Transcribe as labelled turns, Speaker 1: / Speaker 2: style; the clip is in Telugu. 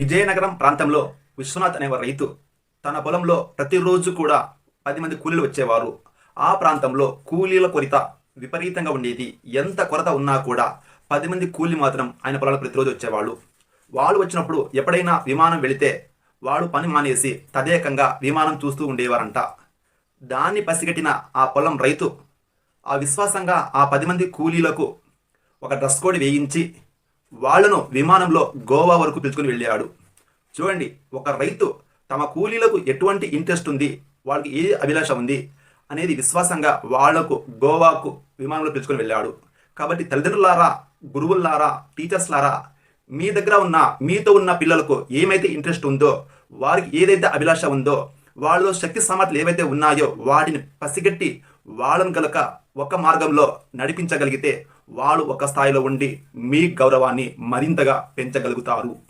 Speaker 1: విజయనగరం ప్రాంతంలో విశ్వనాథ్ అనే ఒక రైతు తన పొలంలో ప్రతిరోజు కూడా పది మంది కూలీలు వచ్చేవారు. ఆ ప్రాంతంలో కూలీల కొరత విపరీతంగా ఉండేది. ఎంత కొరత ఉన్నా కూడా పది మంది కూలీ మాత్రం ఆయన పొలాలకు ప్రతిరోజు వచ్చేవాళ్ళు. వాళ్ళు వచ్చినప్పుడు ఎప్పుడైనా విమానం వెళితే వాడు పని మానేసి తదేకంగా విమానం చూస్తూ ఉండేవారంట. దాన్ని పసిగట్టిన ఆ పొలం రైతు ఆ విశ్వాసంగా ఆ పది మంది కూలీలకు ఒక డ్రెస్ కోడ్ వేయించి వాళ్ళను విమానంలో గోవా వరకు పిలుచుకుని వెళ్ళాడు. చూడండి ఒక రైతు తమ కూలీలకు ఎటువంటి ఇంట్రెస్ట్ ఉంది? వాళ్ళకి ఏ అభిలాష ఉంది? అనేది విశ్వాసంగా వాళ్ళకు గోవాకు విమానంలో పిలుచుకొని వెళ్ళాడు. కాబట్టి తల్లిదండ్రులారా గురువులారా టీచర్స్లారా మీ దగ్గర ఉన్న మీతో ఉన్న పిల్లలకు ఏమైతే ఇంట్రెస్ట్ ఉందో వారికి ఏదైతే అభిలాష ఉందో వాళ్ళలో శక్తి సామర్థ్యాలు ఏవైతే ఉన్నాయో వాటిని పసిగట్టి వాళ్ళను కనుక ఒక మార్గంలో నడిపించగలిగితే వాళ్ళు ఒక స్థాయిలో ఉండి మీ గౌరవాన్ని మరింతగా పెంచగలుగుతారు.